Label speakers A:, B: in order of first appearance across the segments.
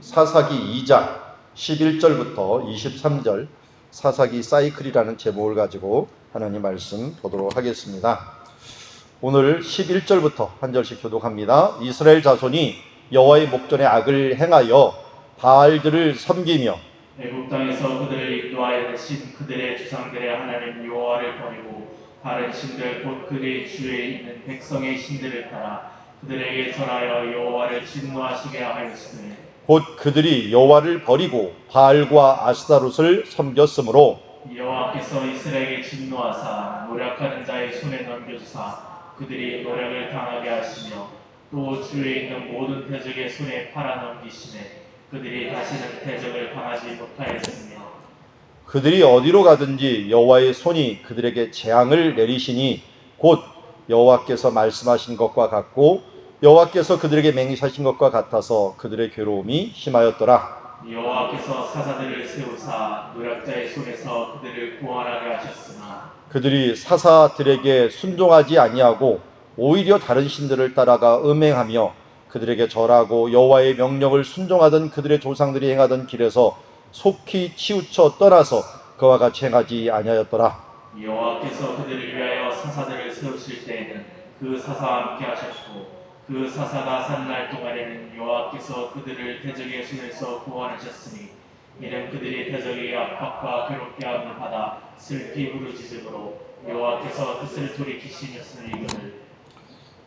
A: 사사기 2장 11절부터 23절 사사기 사이클이라는 제목을 가지고 하나님 말씀 보도록 하겠습니다. 오늘 11절부터 한 절씩 교독합니다. 이스라엘 자손이 여호와의 목전에 악을 행하여 바알들을 섬기며
B: 애굽 땅에서 그들을 인도하여 내신 그들의 주상들의 하나님 여호와를 버리고 다른 신들 곧 그들의 주에 있는 백성의 신들을 따라 그들에게 절하여 여호와를 진노하시게 하였으니
A: 곧 그들이 여호와를 버리고 바알과 아스타롯을 섬겼으므로
B: 여호와께서 이스라엘에게 진노하사 노력하는 자의 손에 넘겨주사 그들이 노력을 당하게 하시며 또 주에 있는 모든 대적의 손에 팔아 넘기시네 그들이 다시는 대적을 당하지 못하였으며
A: 그들이 어디로 가든지 여호와의 손이 그들에게 재앙을 내리시니 곧 여호와께서 말씀하신 것과 같고 여호와께서 그들에게 맹세하신 것과 같아서 그들의 괴로움이 심하였더라.
B: 여호와께서 사사들을 세우사 노략자의 손에서 그들을 구원하게 하셨으나
A: 그들이 사사들에게 순종하지 아니하고 오히려 다른 신들을 따라가 음행하며 그들에게 절하고 여호와의 명령을 순종하던 그들의 조상들이 행하던 길에서 속히 치우쳐 떠나서 그와 같이 행하지 아니하였더라.
B: 여호와께서 그들을 위하여 사사들을 세우실 때에는 그 사사와 함께 하셨고 그 사사가 산 날 동안에는 여호와께서 그들을 대적의 손에서 구원하셨으니 이는 그들이 대적의 압박과 괴롭게 함을 받아 슬피 부르짖음으로 여호와께서 뜻을 돌이키시면서이거늘.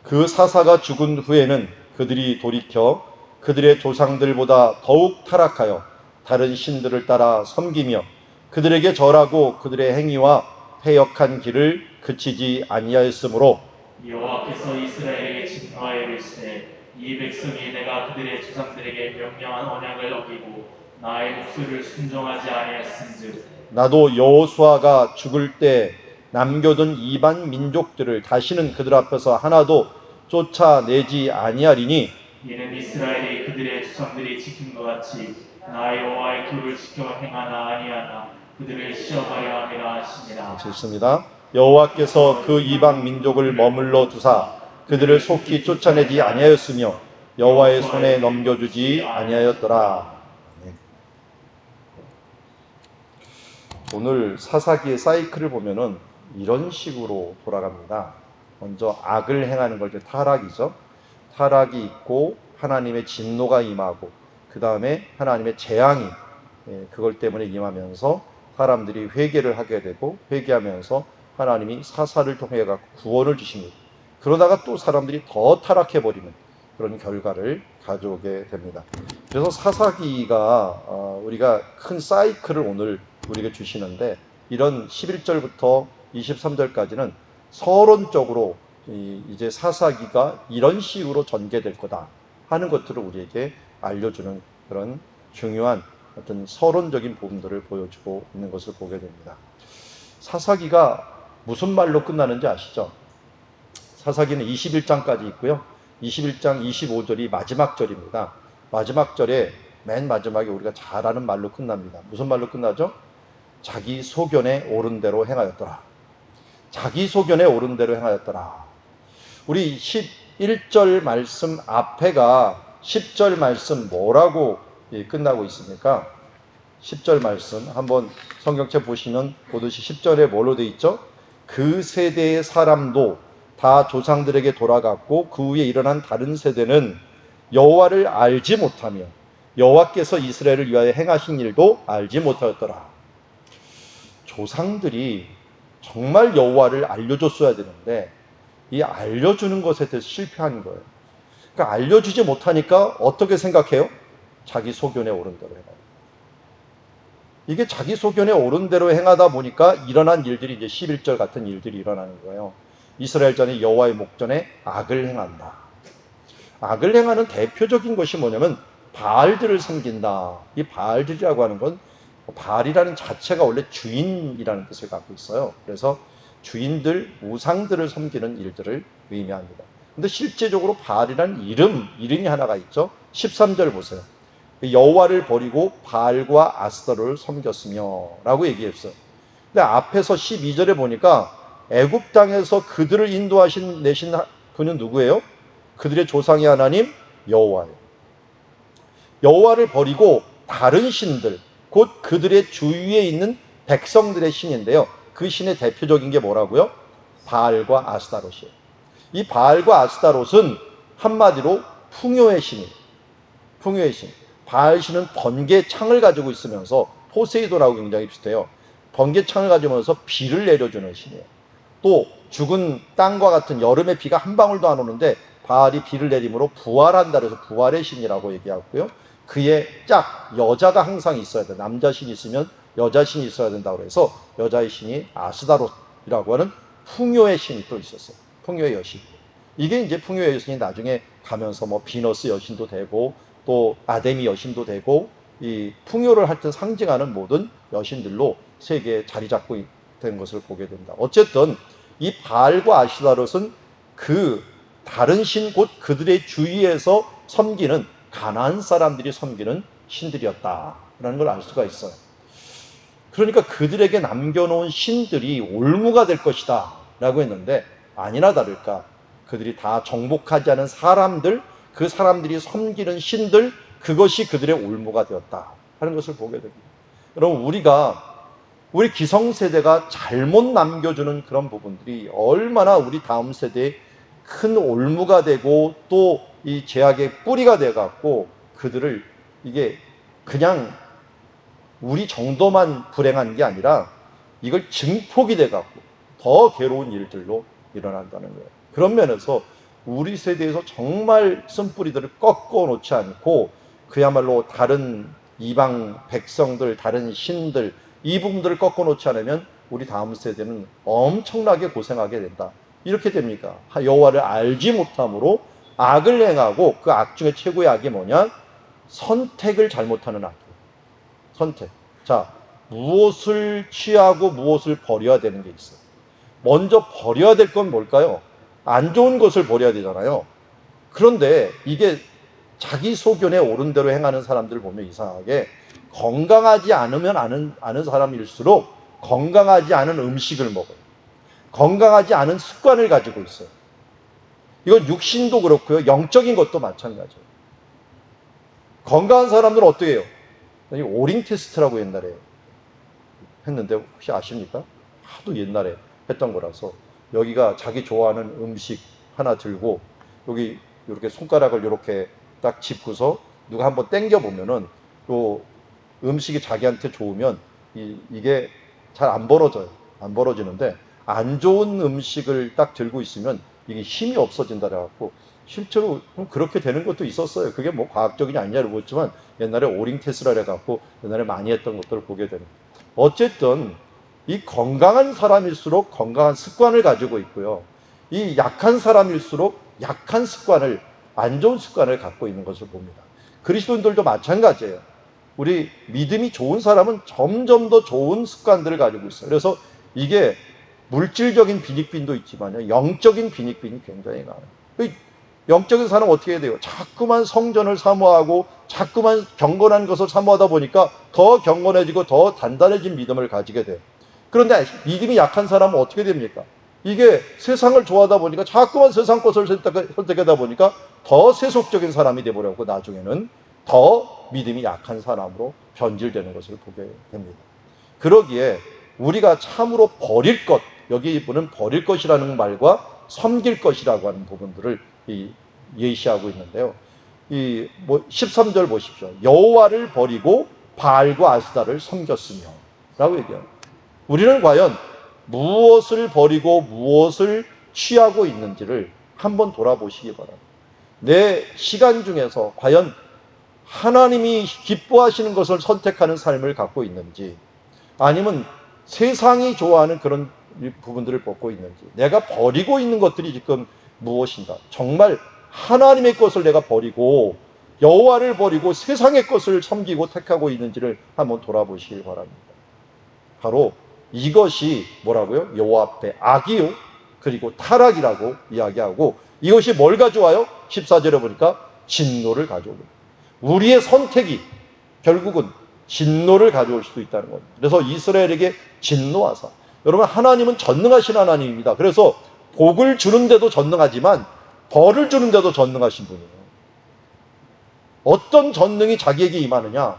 A: 그 사사가 죽은 후에는 그들이 돌이켜 그들의 조상들보다 더욱 타락하여 다른 신들을 따라 섬기며 그들에게 절하고 그들의 행위와 패역한 길을 그치지 아니하였으므로
B: 여호와께서 이스라엘에게 진노하여 이르시되 이 백성이 내가 그들의 조상들에게 명령한 언약을 어기고 나의 목소리를 순종하지 아니하였은즉
A: 나도 여호수아가 죽을 때 남겨둔 이반 민족들을 다시는 그들 앞에서 하나도 쫓아내지 아니하리니
B: 이는 이스라엘이 그들의 조상들이 지킨 것 같이 나 여호와의 도를 지켜 행하나 아니하나 그들을 시험하려 함이라 하시니라
A: 좋습니다. 여호와께서 그 이방 민족을 머물러 두사 그들을 속히 쫓아내지 아니하였으며 여호와의 손에 넘겨주지 아니하였더라. 네. 오늘 사사기의 사이클을 보면은 이런 식으로 돌아갑니다. 먼저 악을 행하는 걸 이제 타락이죠. 타락이 있고 하나님의 진노가 임하고 그 다음에 하나님의 재앙이 예, 그걸 때문에 임하면서 사람들이 회개를 하게 되고 회개하면서 하나님이 사사를 통해 갖고 구원을 주십니다. 그러다가 또 사람들이 더 타락해 버리는 그런 결과를 가져오게 됩니다. 그래서 사사기가 어, 우리가 큰 사이클을 오늘 우리에게 주시는데 이런 11절부터 23절까지는 서론적으로 이- 이제 사사기가 이런 식으로 전개될 거다 하는 것들을 우리에게 알려주는 그런 중요한 어떤 서론적인 부분들을 보여주고 있는 것을 보게 됩니다. 사사기가 무슨 말로 끝나는지 아시죠? 사사기는 21장까지 있고요. 21장 25절이 마지막 절입니다. 마지막 절에 맨 마지막에 우리가 잘 아는 말로 끝납니다. 무슨 말로 끝나죠? 자기 소견에 옳은 대로 행하였더라. 자기 소견에 옳은 대로 행하였더라. 우리 11절 말씀 앞에가 10절 말씀 뭐라고 예, 끝나고 있습니까? 10절 말씀 한번 성경책 보시면 보듯이 10절에 뭘로 돼 있죠? 그 세대의 사람도 다 조상들에게 돌아갔고 그 후에 일어난 다른 세대는 여호와를 알지 못하며 여호와께서 이스라엘을 위하여 행하신 일도 알지 못하였더라. 조상들이 정말 여호와를 알려줬어야 되는데 이 알려주는 것에 대해서 실패한 거예요. 그러니까 알려주지 못하니까 어떻게 생각해요? 자기 소견에 대로 행하다. 이게 자기 소견에 옳은 대로 행하다 보니까 일어난 일들이 이제 11절 같은 일들이 일어나는 거예요. 이스라엘 전에 여호와의 목전에 악을 행한다. 악을 행하는 대표적인 것이 뭐냐면 바알들을 섬긴다. 이 바알들이라고 하는 건 바알이라는 자체가 원래 주인이라는 뜻을 갖고 있어요. 그래서 주인들, 우상들을 섬기는 일들을 의미합니다. 근데 실제적으로 바알이라는 이름, 이름이 하나가 있죠. 13절 보세요. 여호와를 버리고 바알과 아스터를 섬겼으며 라고 얘기했어요. 근데 앞에서 12절에 보니까 애굽 땅에서 그들을 인도하신 내신 분은 누구예요? 그들의 조상의 하나님 여호와예요. 여호와를 버리고 다른 신들 곧 그들의 주위에 있는 백성들의 신인데요. 그 신의 대표적인 게 뭐라고요? 바알과 아스타롯이에요. 이 바알과 아스타롯은 한마디로 풍요의 신이에요. 풍요의 신. 바알 신은 번개 창을 가지고 있으면서 포세이돈하고 굉장히 비슷해요. 번개 창을 가지면서 비를 내려주는 신이에요. 또 죽은 땅과 같은 여름에 비가 한 방울도 안 오는데 바알이 비를 내림으로 부활한다 그래서 부활의 신이라고 얘기하고요. 그의 짝 여자가 항상 있어야 돼. 남자 신이 있으면 여자 신이 있어야 된다 그래서 여자의 신이 아스다롯이라고 하는 풍요의 신이 또 있었어요. 풍요의 여신. 이게 이제 풍요의 여신이 나중에 가면서 뭐 비너스 여신도 되고 또 아데미 여신도 되고 이 풍요를 하여튼 상징하는 모든 여신들로 세계에 자리 잡고 된 것을 보게 된다. 어쨌든 이 바알과 아시다롯은 그 다른 신 곧 그들의 주위에서 섬기는 가나안 사람들이 섬기는 신들이었다라는 걸 알 수가 있어요. 그러니까 그들에게 남겨놓은 신들이 올무가 될 것이다라고 했는데 아니나 다를까 그들이 다 정복하지 않은 사람들 그 사람들이 섬기는 신들 그것이 그들의 올무가 되었다 하는 것을 보게 됩니다. 여러분 우리가 우리 기성세대가 잘못 남겨주는 그런 부분들이 얼마나 우리 다음 세대에 큰 올무가 되고 또 이 제약의 뿌리가 돼 갖고 그들을 이게 그냥 우리 정도만 불행한 게 아니라 이걸 증폭이 돼 갖고 더 괴로운 일들로 일어난다는 거예요. 그런 면에서 우리 세대에서 정말 쓴뿌리들을 꺾어 놓지 않고 그야말로 다른 이방 백성들, 다른 신들 이 부분들을 꺾어 놓지 않으면 우리 다음 세대는 엄청나게 고생하게 된다. 이렇게 됩니까? 여호와를 알지 못함으로 악을 행하고 그 악 중에 최고의 악이 뭐냐? 선택을 잘못하는 악이에요. 선택. 자, 무엇을 취하고 무엇을 버려야 되는 게 있어요. 먼저 버려야 될 건 뭘까요? 안 좋은 것을 버려야 되잖아요. 그런데 이게 자기 소견에 옳은 대로 행하는 사람들을 보면 이상하게 건강하지 않으면 아는, 아는 사람일수록 건강하지 않은 음식을 먹어요. 건강하지 않은 습관을 가지고 있어요. 이건 육신도 그렇고요. 영적인 것도 마찬가지예요. 건강한 사람들은 어떻게 해요? 이 오링 테스트라고 옛날에 했는데 혹시 아십니까? 하도 옛날에 했던 거라서 여기가 자기 좋아하는 음식 하나 들고 여기 이렇게 손가락을 이렇게 딱 짚고서 누가 한번 땡겨 보면은 요 음식이 자기한테 좋으면 이, 이게 잘 안 벌어져요. 안 벌어지는데 안 좋은 음식을 딱 들고 있으면 이게 힘이 없어진다 그래갖고 실제로 그렇게 되는 것도 있었어요. 그게 뭐 과학적이냐 아니냐 를 보지만 옛날에 오링 테스라 해갖고 옛날에 많이 했던 것들을 보게 되는. 어쨌든 이 건강한 사람일수록 건강한 습관을 가지고 있고요. 이 약한 사람일수록 약한 습관을 안 좋은 습관을 갖고 있는 것을 봅니다. 그리스도인들도 마찬가지예요. 우리 믿음이 좋은 사람은 점점 더 좋은 습관들을 가지고 있어요. 그래서 이게 물질적인 빈익빈도 있지만요. 영적인 빈익빈이 굉장히 많아요. 영적인 사람은 어떻게 해야 돼요? 자꾸만 성전을 사모하고 자꾸만 경건한 것을 사모하다 보니까 더 경건해지고 더 단단해진 믿음을 가지게 돼요. 그런데 믿음이 약한 사람은 어떻게 됩니까? 이게 세상을 좋아하다 보니까 자꾸만 세상 것을 선택하다 보니까 더 세속적인 사람이 되버렸고 나중에는 더 믿음이 약한 사람으로 변질되는 것을 보게 됩니다. 그러기에 우리가 참으로 버릴 것, 여기 이분은 버릴 것이라는 말과 섬길 것이라고 하는 부분들을 이 예시하고 있는데요. 이 뭐 13절 보십시오. 여호와를 버리고 바알과 아스다를 섬겼으며 라고 얘기합니다. 우리는 과연 무엇을 버리고 무엇을 취하고 있는지를 한번 돌아보시기 바랍니다. 내 시간 중에서 과연 하나님이 기뻐하시는 것을 선택하는 삶을 갖고 있는지 아니면 세상이 좋아하는 그런 부분들을 벗고 있는지 내가 버리고 있는 것들이 지금 무엇인가 정말 하나님의 것을 내가 버리고 여호와를 버리고 세상의 것을 섬기고 택하고 있는지를 한번 돌아보시기 바랍니다. 바로 이것이 뭐라고요? 여호와 앞에 악이요 그리고 타락이라고 이야기하고 이것이 뭘 가져와요? 14절에 보니까 진노를 가져옵니다. 우리의 선택이 결국은 진노를 가져올 수도 있다는 겁니다. 그래서 이스라엘에게 진노하사 여러분 하나님은 전능하신 하나님입니다. 그래서 복을 주는데도 전능하지만 벌을 주는데도 전능하신 분이에요. 어떤 전능이 자기에게 임하느냐?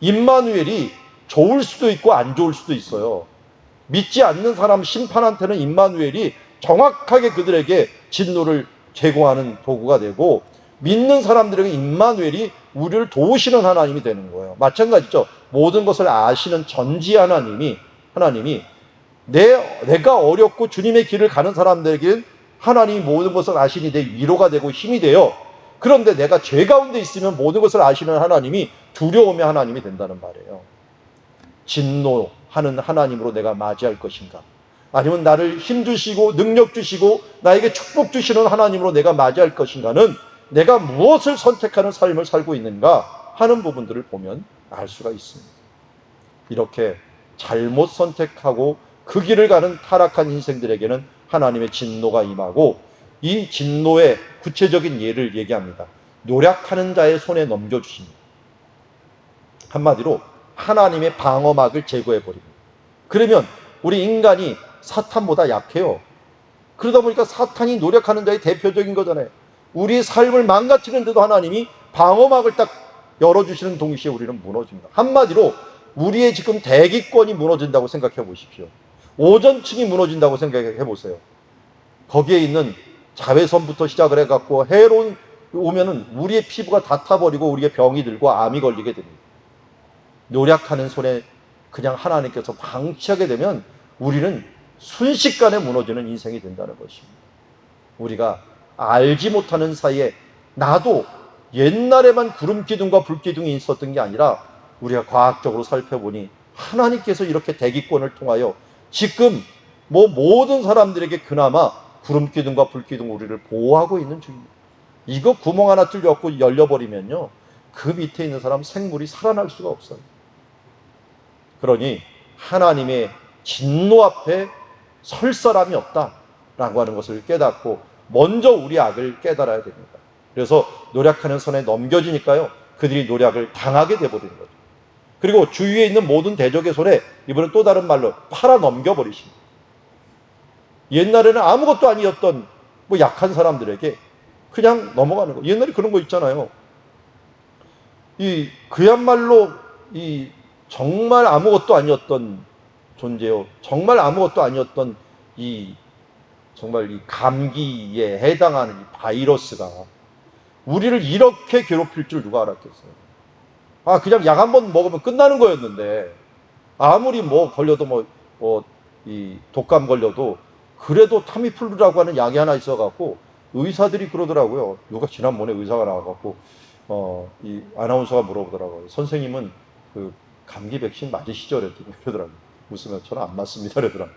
A: 임마누엘이 좋을 수도 있고 안 좋을 수도 있어요. 믿지 않는 사람 심판한테는 임마누엘이 정확하게 그들에게 진노를 제공하는 도구가 되고 믿는 사람들에게 임마누엘이 우리를 도우시는 하나님이 되는 거예요. 마찬가지죠. 모든 것을 아시는 전지 하나님이 하나님이 내 내가 어렵고 주님의 길을 가는 사람들에게는 하나님이 모든 것을 아시니 내 위로가 되고 힘이 되어 그런데 내가 죄 가운데 있으면 모든 것을 아시는 하나님이 두려움의 하나님이 된다는 말이에요. 진노 하는 하나님으로 내가 맞이할 것인가? 아니면 나를 힘 주시고 능력 주시고 나에게 축복 주시는 하나님으로 내가 맞이할 것인가는 내가 무엇을 선택하는 삶을 살고 있는가 하는 부분들을 보면 알 수가 있습니다. 이렇게 잘못 선택하고 그 길을 가는 타락한 인생들에게는 하나님의 진노가 임하고 이 진노의 구체적인 예를 얘기합니다. 노력하는 자의 손에 넘겨주십니다. 한마디로 하나님의 방어막을 제거해 버립니다. 그러면 우리 인간이 사탄보다 약해요. 그러다 보니까 사탄이 노력하는 자의 대표적인 거잖아요. 우리의 삶을 망가뜨리는데도 하나님이 방어막을 딱 열어주시는 동시에 우리는 무너집니다. 한마디로 우리의 지금 대기권이 무너진다고 생각해 보십시오. 오전층이 무너진다고 생각해 보세요. 거기에 있는 자외선부터 시작을 해갖고 해로운 오면은 우리의 피부가 다 타버리고 우리의 병이 들고 암이 걸리게 됩니다. 노력하는 손에 그냥 하나님께서 방치하게 되면 우리는 순식간에 무너지는 인생이 된다는 것입니다. 우리가 알지 못하는 사이에 나도 옛날에만 구름 기둥과 불 기둥이 있었던 게 아니라 우리가 과학적으로 살펴보니 하나님께서 이렇게 대기권을 통하여 지금 뭐 모든 사람들에게 그나마 구름 기둥과 불 기둥 우리를 보호하고 있는 중입니다. 이거 구멍 하나 뚫렸고 열려버리면요. 그 밑에 있는 사람 생물이 살아날 수가 없어요. 그러니 하나님의 진노 앞에 설 사람이 없다라고 하는 것을 깨닫고 먼저 우리 악을 깨달아야 됩니다. 그래서 노력하는 손에 넘겨지니까요. 그들이 노력을 당하게 돼버리는 거죠. 그리고 주위에 있는 모든 대적의 손에 이번엔 또 다른 말로 팔아 넘겨버리십니다. 옛날에는 아무것도 아니었던 뭐 약한 사람들에게 그냥 넘어가는 거. 옛날에 그런 거 있잖아요. 이 그야말로 이 정말 아무것도 아니었던 존재요. 정말 아무것도 아니었던 이 정말 이 감기에 해당하는 이 바이러스가 우리를 이렇게 괴롭힐 줄 누가 알았겠어요. 아, 그냥 약 한 번 먹으면 끝나는 거였는데 아무리 뭐 걸려도 뭐, 뭐, 이 독감 걸려도 그래도 타미플루라고 하는 약이 하나 있어갖고 의사들이 그러더라고요. 누가 지난번에 의사가 나와갖고 어, 이 아나운서가 물어보더라고요. 선생님은 그 감기 백신 맞으시죠? 그랬더니 그러더라고요. 웃으면 저는 안 맞습니다. 그러더라고요.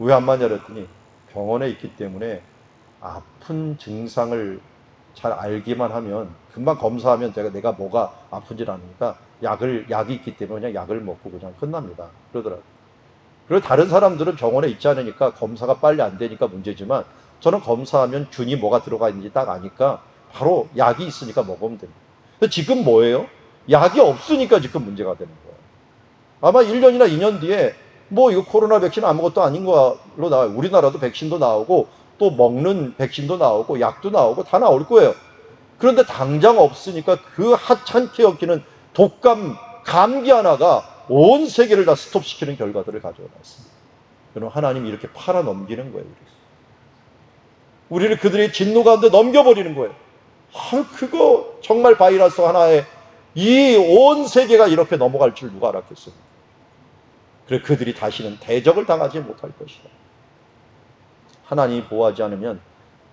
A: 왜 안 맞냐 그랬더니 병원에 있기 때문에 아픈 증상을 잘 알기만 하면 금방 검사하면 제가 내가 뭐가 아픈지 아니까 약을 약이 있기 때문에 그냥 약을 먹고 그냥 끝납니다. 그러더라고요. 그리고 다른 사람들은 병원에 있지 않으니까 검사가 빨리 안 되니까 문제지만 저는 검사하면 균이 뭐가 들어가 있는지 딱 아니까 바로 약이 있으니까 먹으면 됩니다. 지금 뭐예요? 약이 없으니까 지금 문제가 되는 거예요. 아마 1년이나 2년 뒤에 뭐 이거 코로나 백신 아무것도 아닌 걸로 나와요. 우리나라도 백신도 나오고 또 먹는 백신도 나오고 약도 나오고 다 나올 거예요. 그런데 당장 없으니까 그 하찮게 여기는 독감 감기 하나가 온 세계를 다 스톱시키는 결과들을 가져와 놨습니다. 여러분 하나님이 이렇게 팔아 넘기는 거예요. 우리를 그들의 진노 가운데 넘겨버리는 거예요. 아, 그거 정말 바이러스 하나에 이 온 세계가 이렇게 넘어갈 줄 누가 알았겠어요. 그래 그들이 다시는 대적을 당하지 못할 것이다. 하나님이 보호하지 않으면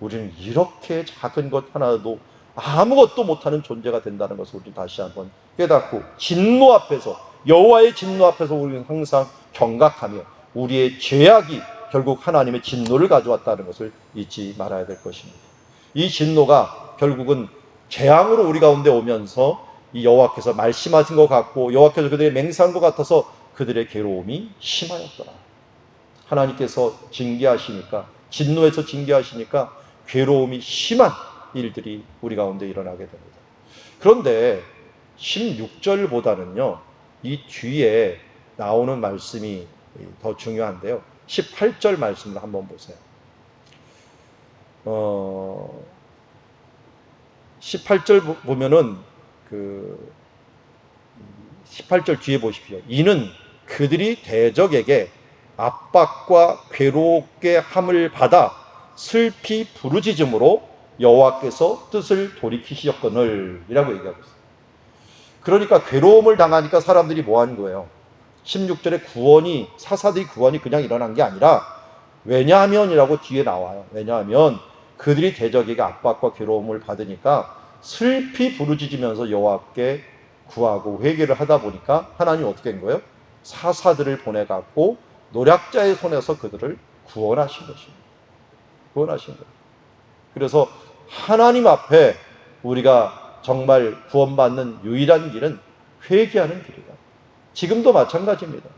A: 우리는 이렇게 작은 것 하나도 아무것도 못하는 존재가 된다는 것을 우리 다시 한번 깨닫고 진노 앞에서 여호와의 진노 앞에서 우리는 항상 경각하며 우리의 죄악이 결국 하나님의 진노를 가져왔다는 것을 잊지 말아야 될 것입니다. 이 진노가 결국은 재앙으로 우리 가운데 오면서 이 여호와께서 말씀하신 것 같고 여호와께서 그들의 맹세한 것 같아서 그들의 괴로움이 심하였더라. 하나님께서 징계하시니까 진노에서 징계하시니까 괴로움이 심한 일들이 우리 가운데 일어나게 됩니다. 그런데 16절보다는요, 이 뒤에 나오는 말씀이 더 중요한데요. 18절 말씀을 한번 보세요. 어, 18절 보면은 그 18절 뒤에 보십시오. 이는 그들이 대적에게 압박과 괴롭게 함을 받아 슬피 부르짖음으로 여호와께서 뜻을 돌이키셨거늘 이라고 얘기하고 있어요. 그러니까 괴로움을 당하니까 사람들이 뭐 하는 거예요? 16절에 구원이 사사들이 구원이 그냥 일어난 게 아니라 왜냐하면이라고 뒤에 나와요. 왜냐하면 그들이 대적에게 압박과 괴로움을 받으니까 슬피 부르짖으면서 여호와께 구하고 회개를 하다 보니까 하나님 어떻게 한 거예요? 사사들을 보내 갖고 노략자의 손에서 그들을 구원하신 것입니다. 구원하신 거예요. 그래서 하나님 앞에 우리가 정말 구원받는 유일한 길은 회개하는 길이다. 지금도 마찬가지입니다.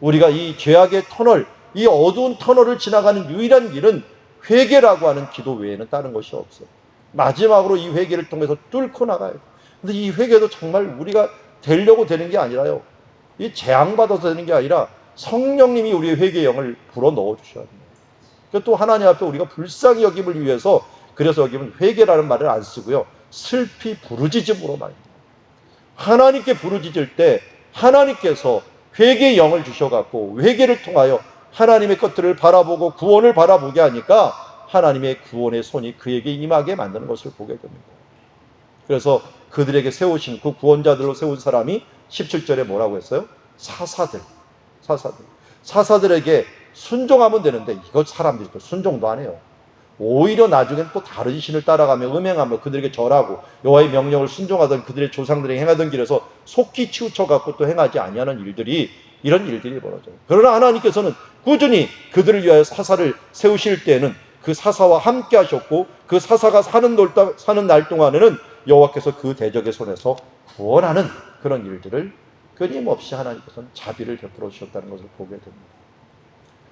A: 우리가 이 죄악의 터널, 이 어두운 터널을 지나가는 유일한 길은 회개라고 하는 기도 외에는 다른 것이 없어요. 마지막으로 이 회개를 통해서 뚫고 나가요. 근데 이 회개도 정말 우리가 되려고 되는 게 아니라요. 이 재앙받아서 되는 게 아니라 성령님이 우리의 회개의 영을 불어 넣어 주셔야 됩니다. 그러니까 또 하나님 앞에 우리가 불쌍히 여김을 위해서 그래서 여기는 회개라는 말을 안 쓰고요. 슬피 부르짖음으로 말입니다. 하나님께 부르짖을 때 하나님께서 회개의 영을 주셔 갖고 회개를 통하여 하나님의 것들을 바라보고 구원을 바라보게 하니까 하나님의 구원의 손이 그에게 임하게 만드는 것을 보게 됩니다. 그래서 그들에게 세우신 그 구원자들로 세운 사람이 17절에 뭐라고 했어요? 사사들. 사사들. 사사들에게 순종하면 되는데 이거 사람들이 또 순종도 안 해요. 오히려 나중엔 또 다른 신을 따라가며 음행하며 그들에게 절하고 여호와의 명령을 순종하던 그들의 조상들이 행하던 길에서 속기 치우쳐 갖고 또 행하지 아니하는 일들이 이런 일들이 벌어져요. 그러나 하나님께서는 꾸준히 그들을 위하여 사사를 세우실 때에는 그 사사와 함께 하셨고 그 사사가 사는, 놀, 사는 날 동안에는 여호와께서 그 대적의 손에서 구원하는 그런 일들을 끊임없이 하나님께서는 자비를 베풀어 주셨다는 것을 보게 됩니다.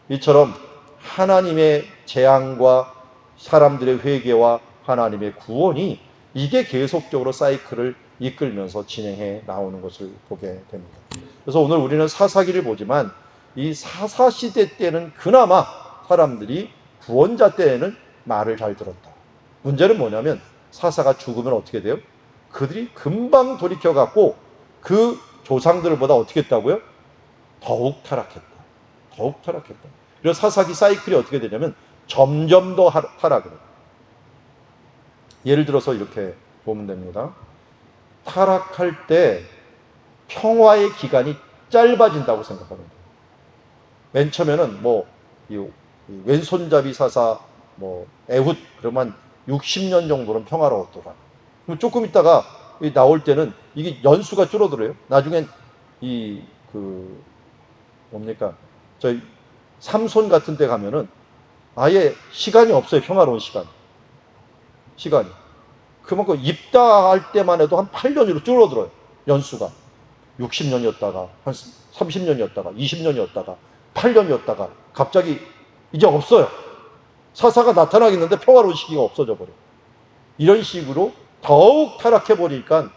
A: 이처럼 하나님의 재앙과 사람들의 회개와 하나님의 구원이 이게 계속적으로 사이클을 이끌면서 진행해 나오는 것을 보게 됩니다. 그래서 오늘 우리는 사사기를 보지만 이 사사 시대 때는 그나마 사람들이 구원자 때에는 말을 잘 들었다. 문제는 뭐냐면 사사가 죽으면 어떻게 돼요? 그들이 금방 돌이켜 갖고 그 조상들보다 어떻게 했다고요? 더욱 타락했다. 더욱 타락했다. 그래서 사사기 사이클이 어떻게 되냐면 점점 더 타락을 해요. 예를 들어서 이렇게 보면 됩니다. 타락할 때 평화의 기간이 짧아진다고 생각합니다. 맨 처음에는 뭐, 이 왼손잡이 사사, 뭐, 애훗, 그러면 60년 정도는 평화로웠더라. 그럼 조금 있다가 나올 때는 이게 연수가 줄어들어요. 나중엔 이, 그, 뭡니까. 저희 삼손 같은 데 가면은 아예 시간이 없어요. 평화로운 시간. 시간이. 그만큼 입다할 때만 해도 한 8년으로 줄어들어요. 연수가. 60년이었다가, 한 30년이었다가, 20년이었다가, 8년이었다가, 갑자기 이제 없어요. 사사가 나타나겠는데 평화로운 시기가 없어져 버려요. 이런 식으로 더욱 타락해 버리니까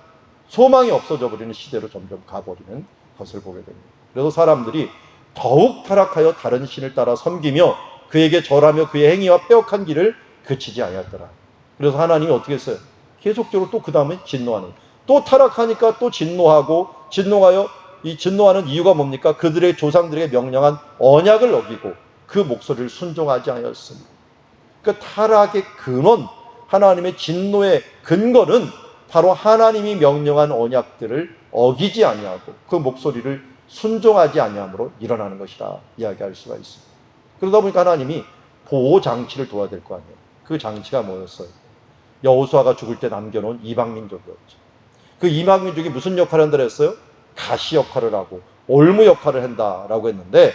A: 소망이 없어져 버리는 시대로 점점 가버리는 것을 보게 됩니다. 그래서 사람들이 더욱 타락하여 다른 신을 따라 섬기며 그에게 절하며 그의 행위와 빼앗한 길을 그치지 아니었더라. 그래서 하나님이 어떻게 했어요? 계속적으로 또 그 다음에 진노하는. 또 타락하니까 또 진노하고 진노하여 이 진노하는 이유가 뭡니까? 그들의 조상들에게 명령한 언약을 어기고 그 목소리를 순종하지 않았습니다. 그 타락의 근원, 하나님의 진노의 근거는 바로 하나님이 명령한 언약들을 어기지 아니하고 그 목소리를 순종하지 아니함으로 일어나는 것이다 이야기할 수가 있습니다. 그러다 보니까 하나님이 보호 장치를 둬야 될 거 아니에요. 그 장치가 뭐였어요? 여호수아가 죽을 때 남겨놓은 이방 민족이었죠. 그 이방 민족이 무슨 역할을 한다 했어요? 가시 역할을 하고 올무 역할을 한다라고 했는데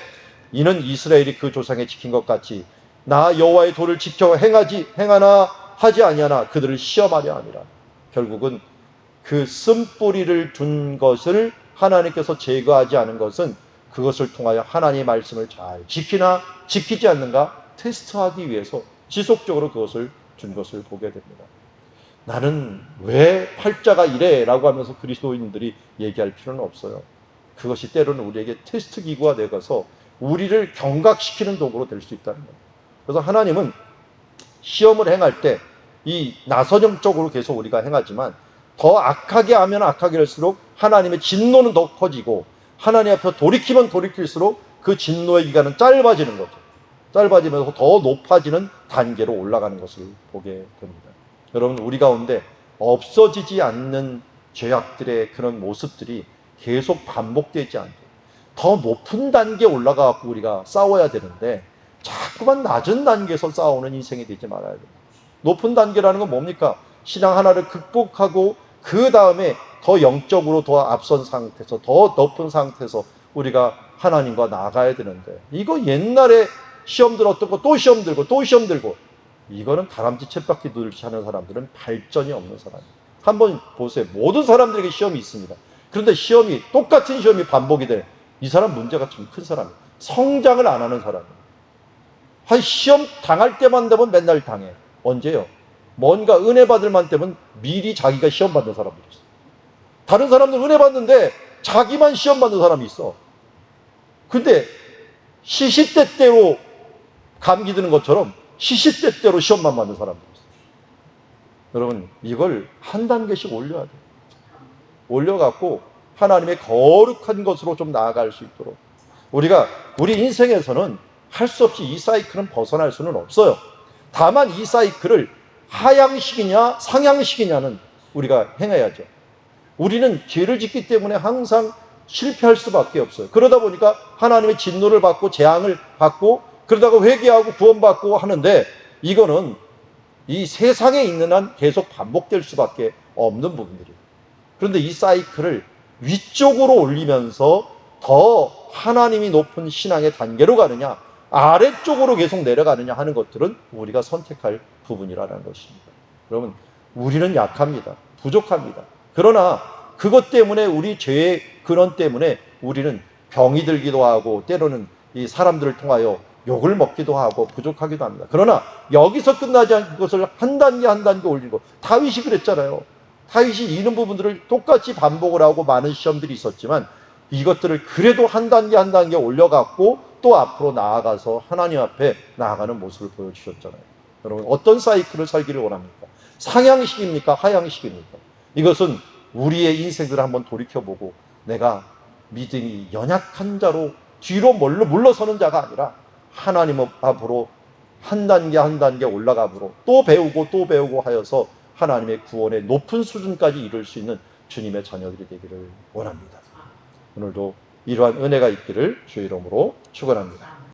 A: 이는 이스라엘이 그 조상에 지킨 것 같이 나 여호와의 도를 지켜 행하지 행하나 하지 아니하나 그들을 시험하려 함이라. 결국은 그 쓴뿌리를 둔 것을 하나님께서 제거하지 않은 것은 그것을 통하여 하나님의 말씀을 잘 지키나 지키지 않는가 테스트하기 위해서 지속적으로 그것을 준 것을 보게 됩니다. 나는 왜 팔자가 이래? 라고 하면서 그리스도인들이 얘기할 필요는 없어요. 그것이 때로는 우리에게 테스트 기구가 되어서 우리를 경각시키는 도구로 될 수 있다는 거예요. 그래서 하나님은 시험을 행할 때 이 나선형적으로 계속 우리가 행하지만 더 악하게 하면 악하게 할수록 하나님의 진노는 더 커지고 하나님 앞에 돌이키면 돌이킬수록 그 진노의 기간은 짧아지는 거죠. 짧아지면서 더 높아지는 단계로 올라가는 것을 보게 됩니다. 여러분 우리 가운데 없어지지 않는 죄악들의 그런 모습들이 계속 반복되지 않게 더 높은 단계에 올라가 갖고 우리가 싸워야 되는데 자꾸만 낮은 단계에서 싸우는 인생이 되지 말아야 돼요. 높은 단계라는 건 뭡니까? 신앙 하나를 극복하고 그 다음에 더 영적으로 더 앞선 상태에서 더 높은 상태에서 우리가 하나님과 나가야 되는데 이거 옛날에 시험 들었던 거또 시험 들고 또 시험 들고 이거는 다람쥐 쳇바퀴 돌기 하는 사람들은 발전이 없는 사람이에요. 한번 보세요. 모든 사람들에게 시험이 있습니다. 그런데 시험이 똑같은 시험이 반복이 돼. 이 사람 문제가 좀 큰 사람이에요. 성장을 안 하는 사람이에요. 한 시험 당할 때만 되면 맨날 당해. 언제요? 뭔가 은혜 받을 만 되면 미리 자기가 시험 받는 사람들이 있어. 다른 사람들 은혜 받는데 자기만 시험 받는 사람이 있어. 근데 시시때때로 감기 드는 것처럼 시시때때로 시험만 받는 사람들이 있어. 여러분 이걸 한 단계씩 올려야 돼. 올려갖고 하나님의 거룩한 것으로 좀 나아갈 수 있도록 우리가 우리 인생에서는 할 수 없이 이 사이클은 벗어날 수는 없어요. 다만 이 사이클을 하향식이냐 상향식이냐는 우리가 행해야죠. 우리는 죄를 짓기 때문에 항상 실패할 수밖에 없어요. 그러다 보니까 하나님의 진노를 받고 재앙을 받고 그러다가 회개하고 구원받고 하는데 이거는 이 세상에 있는 한 계속 반복될 수밖에 없는 부분들이에요. 그런데 이 사이클을 위쪽으로 올리면서 더 하나님이 높은 신앙의 단계로 가느냐 아래쪽으로 계속 내려가느냐 하는 것들은 우리가 선택할 부분이라는 것입니다. 여러분, 우리는 약합니다. 부족합니다. 그러나 그것 때문에 우리 죄의 근원 때문에 우리는 병이 들기도 하고 때로는 이 사람들을 통하여 욕을 먹기도 하고 부족하기도 합니다. 그러나 여기서 끝나지 않고 그것을 한 단계 한 단계 올리고 다윗이 그랬잖아요. 다윗이 이런 부분들을 똑같이 반복을 하고 많은 시험들이 있었지만 이것들을 그래도 한 단계 한 단계 올려갖고 또 앞으로 나아가서 하나님 앞에 나아가는 모습을 보여주셨잖아요. 여러분 어떤 사이클을 살기를 원합니까? 상향식입니까? 하향식입니까? 이것은 우리의 인생들을 한번 돌이켜보고 내가 믿음이 연약한 자로 뒤로 물러, 물러서는 자가 아니라 하나님 앞으로 한 단계 한 단계 올라가므로 또 배우고 또 배우고 하여서 하나님의 구원의 높은 수준까지 이룰 수 있는 주님의 자녀들이 되기를 원합니다. 오늘도 이러한 은혜가 있기를 주의 이름으로 축원합니다.